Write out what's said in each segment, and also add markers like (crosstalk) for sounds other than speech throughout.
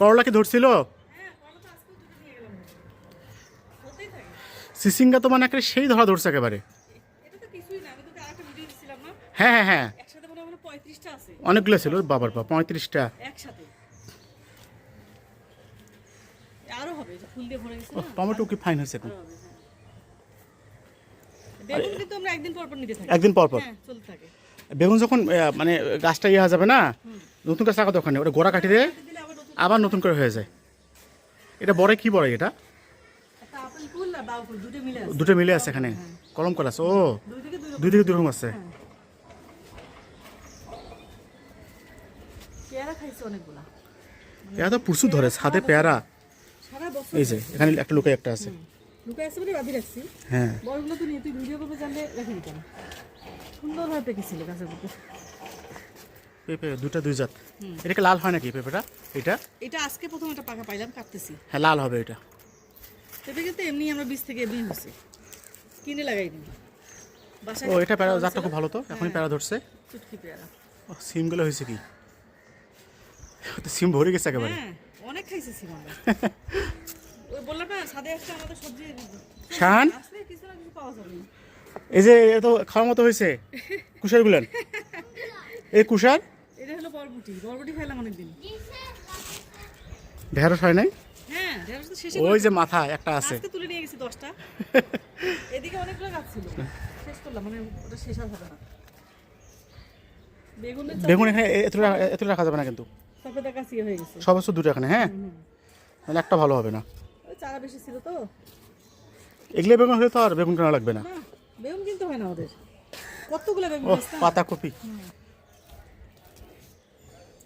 করলা কি ধরছিল? সিসিঙ্গা তো মানে একটা সেই ধরা ধরছে একেবারে। হ্যাঁ হ্যাঁ হ্যাঁ। অনেকগুলো ছিল, বাবার পা, পঁয়ত্রিশটা। টমেটো কি ফাইন হয়েছে এখন? একদিন পর পর। নিতে থাকি একদিন পর পর চলতে থাকে বেগুন যখন মানে গাছটা ইয়ে হয়ে যাবে না, নতুন গাছ লাগাতে ওখানে, ওটা গোড়া কাটি দিয়ে কেটে দিলে আবার নতুন করে হয়ে যায়। এটা বড় কি বড় এটা? দুটো মিলে আছে। এখানে। কলম করা আছে। ও দুই দিকে দুই রকম। আছে। পেয়ারা অনেকগুলা। পেয়ারা তো প্রচুর ধরে ছাদে পেয়ারা। এই যে এখানে একটা লোকে একটা আছে। লুকাই আছে বলে বাঁধি রাখছি। হ্যাঁ। বড়গুলো তো নিয়ে তুই ভিডিও করবে জানলে রেখে দিতাম। সুন্দরভাবে পেকেছিল গাছের পেঁপে দুটা দুই জাত। এটা কি লাল হয় নাকি পেঁপেটা? এটা? এটা আজকে প্রথম পাকা পাইলাম কাটতেছি। হ্যাঁ লাল হবে এটা। পেঁপে কিন্তু এমনি আমরা বীজ থেকে হচ্ছে কিনে লাগাইনি ও এটা প্যারা জাতটা খুব ভালো তো এখনই প্যারা ধরছে। চুটকি পেয়ারা। ও সিমগুলো হয়েছে কি? তো সিম ভরে গেছে একেবারে। হ্যাঁ অনেক খাইছে সিম আমরা। (laughs) বললাম না সাদে আমাদের সবজি শান আসলে কিছু না কিছু পাওয়া যাবে। এই যে এ তো খাওয়ার মতো হয়েছে। কুশার গুলেন (laughs) এই হলো বরবটি বরবটি খাইলাম অনেকদিন। ঢেঁড়স হয় নাই? হ্যাঁ ঢেঁড়স তো শেষে ওই যে মাথা একটা আছে। আজকে তুলে নিয়ে গেছি দশটা। (laughs) এদিকে অনেকগুলো গাছ ছিল। শেষ করলাম মানে ওটা শেষ আর হবে না। বেগুন এখানে এত এত রাখা যাবে না কিন্তু। সব হচ্ছে দুটো এখানে হ্যাঁ? একটা ভালো হবে না। চারা বেশি ছিল তো। এগুলো বেগুন হলে তো আর বেগুন কেনা লাগবে না। না বেগুন কিনতে হয় না ওদের। কতগুলো বেগুন না? পাতাকপি।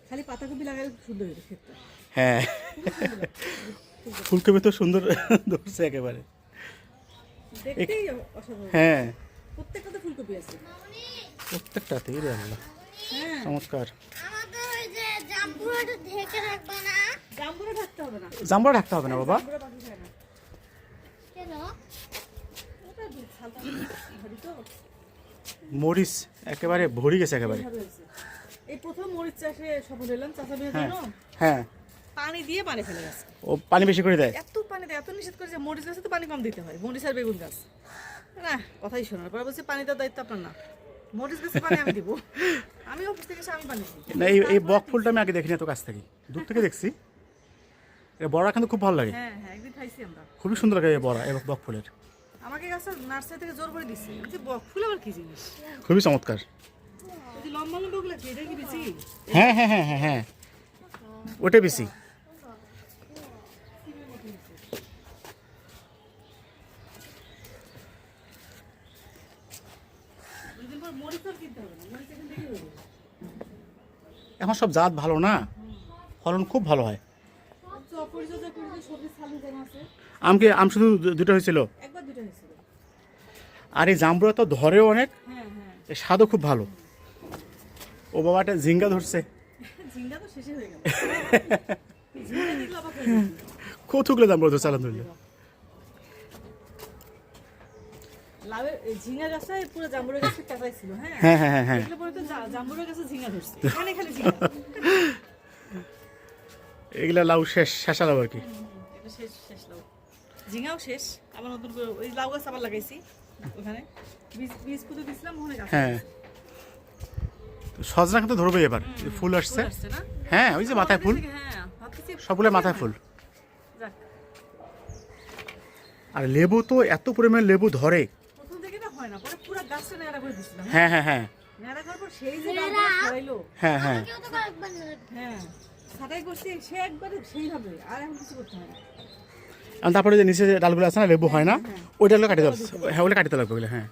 খালি পাতাকপি লাগালে সুন্দর হ্যাঁ। ফুলকপি তো সুন্দর ধরছে একেবারে। হ্যাঁ। প্রত্যেকটাতে ফুলকপি আছে। আল্লাহ। হ্যাঁ। চমৎকার। আমাদের ওই যে জাম্বুরাটা ঢেকে রাখবে না। জাম্বুরা থাকতে হবে না। জাম্বুরা রাখতে হবে না বাবা। মরিচ একেবারে ভরি গেছে একেবারে। এই প্রথম মরিচ চাষে সফল হলাম চাষা বিয়ের হ্যাঁ জন্য। হ্যাঁ। পানি দিয়ে পানি ফেলে গেছে। ও পানি বেশি করে দেয়? এত পানি দেয় এত নিষেধ করে যে মরিচ গাছে তো পানি কম দিতে হয় মরিচ আর বেগুন গাছ। না কথাই শোনার পরে বলছে পানি দেওয়ার দায়িত্ব আপনার না। মরিচ গাছে পানি আমি দিব। আমি অফিস থেকে এসে আমি পানি দিই। না এই এই বক ফুলটা আমি আগে দেখিনি এত কাছ থেকে। দূর থেকে দেখছি। এটা বড়া কিন্তু খুব ভালো লাগে। হ্যাঁ হ্যাঁ একদিন খাইছি আমরা। খুবই সুন্দর লাগে এই বড়া এই বক ফুলের। আমাকে গাছটা নার্সারি থেকে জোর করে দিচ্ছে বক ফুল আবার কি জিনিস? খুবই চমৎকার। হ্যাঁ হ্যাঁ হ্যাঁ হ্যাঁ হ্যাঁ। ওটা বেশি। এখান সব জাত ভালো না? ফলন খুব ভালো হয়। আমকে আম শুধু দুটো হয়েছিল? একবার দুটো হয়েছিল। আর এই জাম্বুরা তো ধরেও অনেক। হ্যাঁ হ্যাঁ। স্বাদও খুব ভালো। ও বাবা একটা ঝিঙ্গা ধরছে। কতগুলো জাম্বুরা গাছের টাকাই ছিল হ্যাঁ? হ্যাঁ হ্যাঁ হ্যাঁ হ্যাঁ। এগুলো লাউ শেষ শেষা লাউ আর কি। এটা শেষ শেষ লাউ। ঝিঙ্গাও শেষ আবার নতুন করে ওই লাউ গাছ আবার লাগাইছি ওখানে। বীজ বীজ পুঁতে দিছিলাম ওখানে হ্যাঁ। সজনা কিন্তু ধরবে এবার। ফুল আসছে। হ্যাঁ ওই যে মাথায় ফুল। হ্যাঁ সবগুলো মাথায় ফুল। আর লেবু তো এত পরিমাণ লেবু ধরে। হয় না পরে পুরো গাছটা নেড়া করে দিছিলাম হ্যাঁ হ্যাঁ হ্যাঁ। হ্যাঁ হ্যাঁ। হ্যাঁ হয় তারপরে যে নিচে যে ডালগুলো আছে না লেবু হয় না ওই ডালগুলো কাটিতে লাগবে হ্যাঁ ওগুলো কাটিতে লাগবে হ্যাঁ।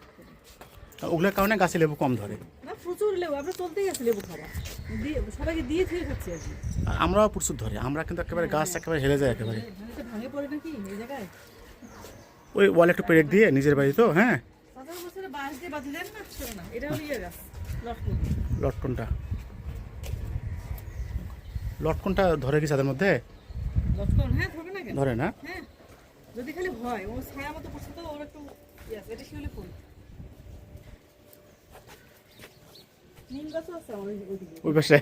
ওগুলোর কারণে গাছে লেবু কম ধরে। না প্রচুর লেবু আমরা চলতেই আছি লেবু খাওয়া দিয়ে সবাইকে দিয়ে থুয়ে খাচ্ছি আর কি। আমরাও প্রচুর ধরে আমরা কিন্তু একেবারে গাছ একেবারে হেলে যায় একেবারে। ভাঙে পড়ে নাকি এই জায়গায়? ওই ওয়ালে একটু পেরেক দিয়ে নিজের বাড়ি তো হ্যাঁ। ইয়ে লটকনটা। লটকনটা ধরে কি ছাদের মধ্যে? হ্যাঁ ধরে না হ্যাঁ যদি খালি ভয় ও ছায়া মতো পড়ছে তো ওর একটু ইয়ে এটা শিউলি ফুল নিম গাছও আছে আমার ওই- ওইদিকে ওই পাশে।